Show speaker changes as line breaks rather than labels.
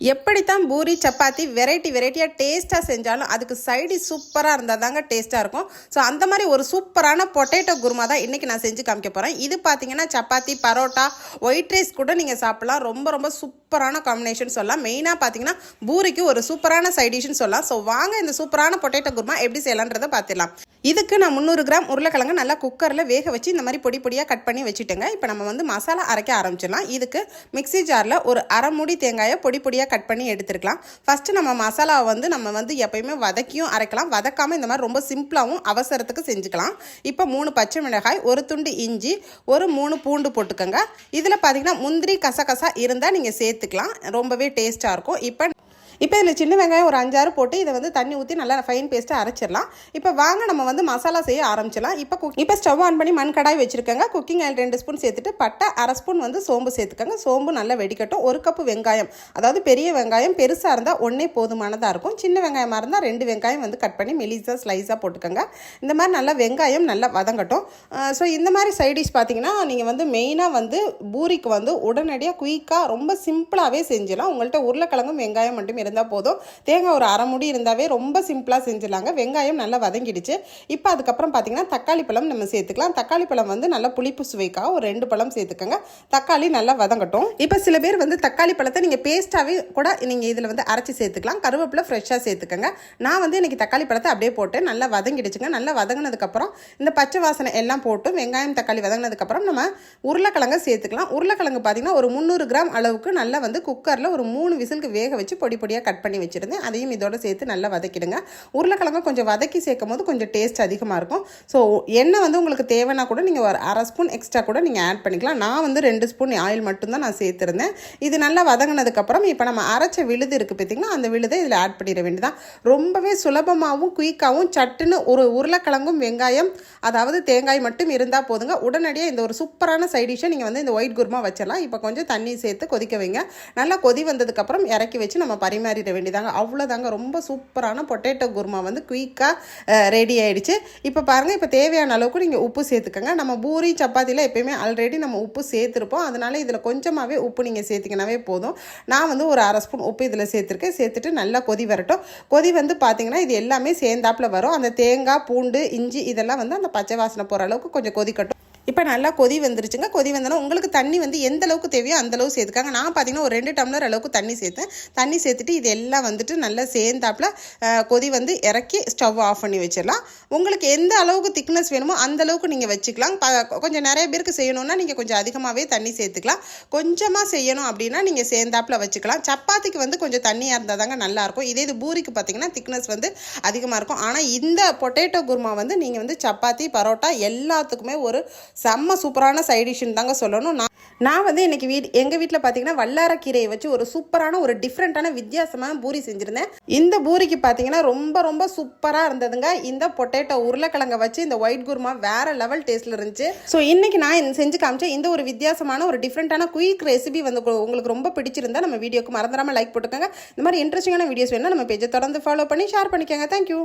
எப்படித்தான் பூரி சப்பாத்தி வெரைட்டி வெரைட்டியாக டேஸ்ட்டாக செஞ்சாலும் அதுக்கு சைடு சூப்பராக இருந்தால் தாங்க டேஸ்ட்டாக இருக்கும். ஸோ அந்த மாதிரி ஒரு சூப்பரான பொட்டேட்டோ குருமா தான் இன்றைக்கி நான் செஞ்சு காமிக்க போகிறேன் இது பார்த்தீங்கன்னா சப்பாத்தி பரோட்டா ஒயிட் ரைஸ் கூட நீங்கள் சாப்பிட்லாம். ரொம்ப ரொம்ப சூப்பரான காம்பினேஷன் சொல்லலாம். மெயினாக பார்த்தீங்கன்னா பூரிக்கு ஒரு சூப்பரான சைடிஷ்னு சொல்லலாம். ஸோ வாங்க இந்த சூப்பரான பொட்டேட்டோ குருமா எப்படி செய்யலான்றதை பார்த்துடலாம் இதுக்கு நான் முந்நூறு கிராம் உருளைக்கிழங்கு நல்லா குக்கரில் வேக வச்சு இந்த மாதிரி பொடி பொடியாக கட் பண்ணி வச்சுட்டுங்க. இப்போ நம்ம வந்து மசாலா அரைக்க ஆரம்பிச்சிடலாம். இதுக்கு மிக்ஸி ஜாரில் ஒரு அரை மூடி தேங்காயை பொடி பொடியாக கட் பண்ணி எடுத்துருக்கலாம். ஃபஸ்ட்டு நம்ம மசாலாவை வந்து நம்ம வந்து எப்பயுமே வதக்கியும் அரைக்கலாம். வதக்காமல் இந்த மாதிரி ரொம்ப சிம்பிளாகவும் அவசரத்துக்கு செஞ்சுக்கலாம். இப்போ மூணு பச்சை மிளகாய் ஒரு துண்டு இஞ்சி ஒரு மூணு பூண்டு போட்டுக்கோங்க. இதில் பார்த்தீங்கன்னா முந்திரி கசகசா இருந்தால் நீங்கள் சேர்த்துக்கலாம். ரொம்பவே டேஸ்ட்டாக இருக்கும். இப்போ இப்போ இதில் சின்ன வெங்காயம் ஒரு அஞ்சாறு போட்டு இதை வந்து தண்ணி ஊற்றி நல்லா ஃபைன் பேஸ்ட்டாக அரைச்சிடலாம். இப்போ வாங்க நம்ம வந்து மசாலா செய்ய ஆரம்பிச்சிடலாம். இப்போ குக் இப்போ ஸ்டவ் ஆன் பண்ணி மண் கடாய் வச்சுருக்கேங்க. குக்கிங் ஆயில் ரெண்டு ஸ்பூன் சேர்த்துட்டு பட்டை அரை ஸ்பூன் வந்து சோம்பு சேர்த்துக்கோங்க. சோம்பு நல்லா வெடிக்கட்டும். ஒரு கப்பு வெங்காயம். அதாவது பெரிய வெங்காயம் பெருசாக இருந்தால் ஒன்றே போதுமானதாக இருக்கும். சின்ன வெங்காயமாக இருந்தால் ரெண்டு வெங்காயம் வந்து கட் பண்ணி மெலிசாக ஸ்லைஸாக போட்டுக்கோங்க. இந்த மாதிரி நல்லா வெங்காயம் நல்லா வதங்கட்டும். ஸோ இந்த மாதிரி சைட் டிஷ் பார்த்தீங்கன்னா நீங்கள் வந்து மெயினாக வந்து பூரிக்கு வந்து உடனடியாக குயிக்காக ரொம்ப சிம்பிளாகவே செஞ்சிடலாம். உங்கள்கிட்ட உருளைக்கிழங்கும் வெங்காயம் மட்டும் இருந்தால் போதும். தேங்காய் ஒரு அரை முடி இருந்தாவே ரொம்ப சிம்பிளாக செஞ்சிடலாங்க. வெங்காயம் நல்லா வதங்கிடுச்சு. இப்போ அதுக்கப்புறம் பார்த்தீங்கன்னா தக்காளி பழம் நம்ம சேர்த்துக்கலாம். தக்காளி பழம் வந்து நல்லா புளிப்பு சுவைக்காக ஒரு ரெண்டு பழம் சேர்த்துக்கோங்க. தக்காளி நல்லா வதங்கட்டும். இப்போ சில பேர் வந்து தக்காளி பழத்தை நீங்கள் பேஸ்ட்டாகவே கூட நீங்கள் இதில் வந்து அரைச்சி சேர்த்துக்கலாம். கருவேப்பிலை ஃப்ரெஷ்ஷாக சேர்த்துக்கோங்க. நான் வந்து இன்றைக்கி தக்காளி பழத்தை அப்படியே போட்டு நல்லா வதங்கிடுச்சுங்க. நல்லா வதங்கினதுக்கப்புறம் இந்த பச்சை வாசனை எல்லாம் போட்டு வெங்காயம் தக்காளி வதங்கினதுக்கப்புறம் நம்ம உருளைக்கிழங்கை சேர்த்துக்கலாம். உருளைக்கிழங்கு பார்த்தீங்கன்னா ஒரு முந்நூறு கிராம் அளவுக்கு நல்லா வந்து குக்கரில் ஒரு மூணு விசிலுக்கு வேக வச்சு பொடி பொடியாக கட் பண்ணி வச்சுருந்தேன் அதையும் இதோட சேர்த்து நல்லா வதக்கிடுங்க. உருளைக்கிழங்கு கொஞ்சம் வதக்கி சேர்க்கும் போது கொஞ்சம் டேஸ்ட் அதிகமாக இருக்கும். ஸோ எண்ணெய் வந்து உங்களுக்கு தேவைன்னா கூட நீங்கள் ஒரு அரை ஸ்பூன் எக்ஸ்ட்ரா கூட நீங்கள் ஆட் பண்ணிக்கலாம். நான் வந்து ரெண்டு ஸ்பூன் ஆயில் மட்டும்தான் நான் சேர்த்துருந்தேன். இது நல்லா வதங்கினதுக்கப்புறம் இப்போ நம்ம அரைச்ச விழுது இருக்குது பார்த்தீங்கன்னா அந்த விழுதை இதில் ஆட் பண்ணிட வேண்டியதான் ரொம்பவே சுலபமாகவும் குயிக்காகவும் சட்டுன்னு ஒரு உருளைக்கிழங்கும் வெங்காயம் அதாவது தேங்காய் மட்டும் இருந்தால் போதுங்க. உடனடியாக இந்த ஒரு சூப்பரான சைடிஷை நீங்கள் வந்து இந்த ஒயிட் குருமா வச்சிடலாம். இப்போ கொஞ்சம் தண்ணி சேர்த்து கொதிக்க வைங்க. நல்லா கொதி வந்ததுக்கப்புறம் இறக்கி வச்சு நம்ம பரிமாறிட வேண்டியதாங்க. அவ்வளோதாங்க ரொம்ப சூப்பரான பொட்டேட்டோ குருமா வந்து குயிக்காக ரெடி ஆகிடுச்சு இப்போ பாருங்கள் இப்போ தேவையான அளவுக்கு நீங்கள் உப்பு சேர்த்துக்கோங்க. நம்ம பூரி சப்பாத்தியில் எப்பயுமே ஆல்ரெடி நம்ம உப்பு சேர்த்துருப்போம். அதனால் இதில் கொஞ்சமாகவே உப்பு நீங்கள் சேர்த்திங்கனாவே போதும். நான் வந்து ஒரு அரை ஸ்பூன் உப்பு இதில் சேர்த்துருக்கேன். சேர்த்துட்டு நல்லா கொதி வரட்டும். கொதி வந்து பார்த்திங்கன்னா இது எல்லாமே சேர்ந்தாப்பில் வரும். அந்த தேங்காய் பூண்டு இஞ்சி இதெல்லாம் வந்து அந்த பச்சை வாசனை போகிற அளவுக்கு கொஞ்சம் கொதிக்கட்டும் இப்போ நல்லா கொதி வந்துருச்சுங்க. கொதி வந்தோன்னா உங்களுக்கு தண்ணி வந்து எந்த அளவுக்கு தேவையோ அந்த அளவு சேர்த்துக்காங்க. நான் பார்த்தீங்கன்னா ஒரு ரெண்டு டம்ளர் அளவுக்கு தண்ணி சேர்த்தேன். தண்ணி சேர்த்துட்டு இது எல்லாம் வந்துட்டு நல்லா சேர்ந்தாப்புல கொதி வந்து இறக்கி ஸ்டவ் ஆஃப் பண்ணி வச்சிடலாம். உங்களுக்கு எந்த அளவுக்கு திக்னஸ் வேணுமோ அந்த அளவுக்கு நீங்கள் வச்சுக்கலாம். ப- கொஞ்சம் நிறைய பேருக்கு செய்யணும்னா நீங்கள் கொஞ்சம் அதிகமாகவே தண்ணி சேர்த்துக்கலாம். கொஞ்சமாக செய்யணும் அப்படின்னா நீங்கள் சேர்ந்தாப்புல வச்சுக்கலாம். சப்பாத்திக்கு வந்து கொஞ்சம் தண்ணியாக இருந்தால் தாங்க நல்லாயிருக்கும் இதே இது பூரிக்கு பார்த்தீங்கன்னா திக்னஸ் வந்து அதிகமாக இருக்கும். ஆனால் இந்த பொட்டேட்டோ குருமா வந்து நீங்கள் வந்து சப்பாத்தி பரோட்டா எல்லாத்துக்குமே ஒரு செம்ம சூப்பரான சைடிஷ்னு தாங்க சொல்லணும். நான் நான் வந்து இன்றைக்கி வீட் எங்கள் வீட்டில் பார்த்தீங்கன்னா வல்லாரக்கீரையை வச்சு ஒரு சூப்பரான ஒரு டிஃப்ரெண்ட்டான வித்தியாசமான பூரி செஞ்சுருந்தேன். இந்த பூரிக்கு பார்த்தீங்கன்னா ரொம்ப ரொம்ப சூப்பராக இருந்ததுங்க. இந்த பொட்டேட்டோ உருளைக்கிழங்கை வச்சு இந்த ஒயிட் குருமா வேறு லெவல் டேஸ்ட்டில் இருந்துச்சு. ஸோ இன்றைக்கி நான் செஞ்சு காமிச்சேன். இந்த ஒரு வித்தியாசமான ஒரு டிஃப்ரெண்ட்டான குயிக் ரெசிபி வந்து உங்களுக்கு ரொம்ப பிடிச்சிருந்தா நம்ம வீடியோக்கு மறந்துடாமல் லைக் போட்டுக்கோங்க. இந்த மாதிரி இன்ட்ரெஸ்டிங்கான வீடியோஸ் வேணால் நம்ம பேஜை தொடர்ந்து ஃபாலோ பண்ணி ஷேர் பண்ணிக்கோங்க. தேங்க்யூ